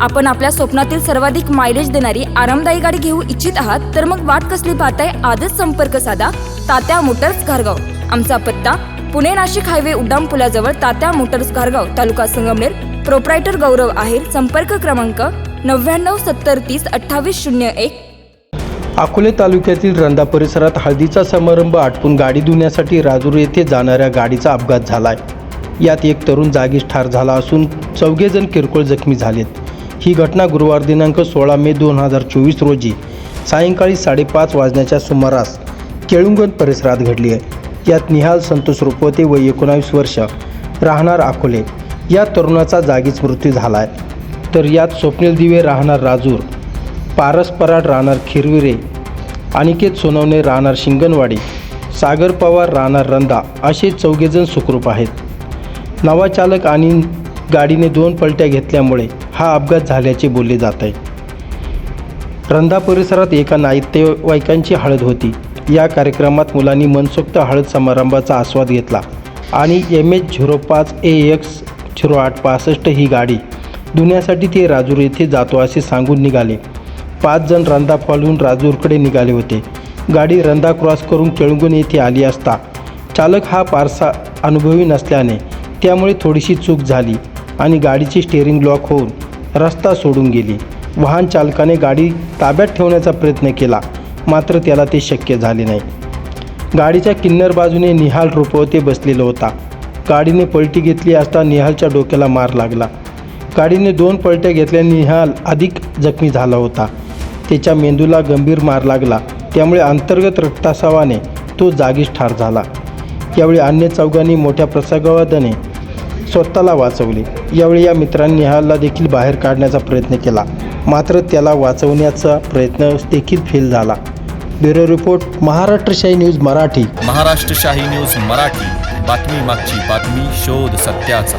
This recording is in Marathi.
आपण आपल्या स्वप्नातील सर्वाधिक मायलेज देणारी आरामदायी गाडी घेऊ इच्छित आहात तर मग वाट कसली पाहताय? आजच संपर्क साधा. तात्या मोटर्स घारगाव. आमचा पत्ता पुणे नाशिक हायवे उड्डाण पुलाजवळ तात्या मोटर्स घारगाव तालुका संगमनेर. प्रोप्रायटर गौरव आहेर संपर्क क्रमांक नव्याण्णव सत्तर तीस अठ्ठावीस शून्य एक. अकोले तालुक्यातील रंदा परिसरात हळदीचा समारंभ आटपून गाडी धुण्यासाठी राजूर येथे जाणाऱ्या गाडीचा अपघात झालाय. यात एक तरुण जागीच ठार झाला असून चौघेजण किरकोळ जखमी झालेत. ही घटना गुरुवार दिनांक सोळा मे दोन हजार चोवीस रोजी सायंकाळी साडेपाच वाजण्याच्या सुमारास केळुंगण परिसरात घडली आहे. यात निहाल संतोष रुपवते व एकोणावीस वर्ष राहणार अकोले या तरुणाचा जागीच मृत्यू झाला आहे. तर यात स्वप्नील दिवे राहणार राजूर पारस पराड राहणार खिरविरे अनिकेत सोनवणे राहणार शिंगणवाडी सागर पवार राहणार रंदा असे चौघेजण सुखरूप आहेत. नवा चालक आणि गाडीने दोन पलट्या घेतल्यामुळे हा अपघात झाल्याचे बोलले जात आहे. रंधा परिसरात एका नातेवाईकांची हळद होती. या कार्यक्रमात मुलांनी मनसोक्त हळद समारंभाचा आस्वाद घेतला आणि एम एच झिरो पाच ए एक्स झिरो आठ पासष्ट ही गाडी धुण्यासाठी ते राजूर येथे जातो असे सांगून निघाले. पाच जण रंधा फॉलवून राजूरकडे निघाले होते. गाडी रंधा क्रॉस करून केळगुण येथे आली असता. चालक हा फारसा अनुभवी नसल्याने त्यामुळे थोडीशी चूक झाली आणि गाडीची स्टेअरिंग लॉक होऊन रस्ता सोडून गेली. वाहन चालकाने गाडी ताब्यात ठेवण्याचा प्रयत्न केला मात्र त्याला ते शक्य झाले नाही. गाडीच्या किन्नर बाजूने निहाल रुपवते बसलेला होता. गाडीने पलटी घेतली असता निहालच्या डोक्याला मार लागला. गाडीने दोन पलट्या घेतल्याने निहाल अधिक जखमी झाला होता. त्याच्या मेंदूला गंभीर मार लागला. त्यामुळे अंतर्गत रक्तासावाने तो जागीच ठार झाला. यावेळी अन्य चौघांनी मोठ्या प्रसंगावादाने स्वतःला वाचवले. यावेळी या मित्रांनी निहालला देखील बाहेर काढण्याचा प्रयत्न केला. मात्र त्याला वाचवण्याचा प्रयत्न देखील फेल झाला. Bureau report Maharashtrashahi news Marathi. Maharashtrashahi news Marathi. बातमी मागची बातमी शोध सत्याचा.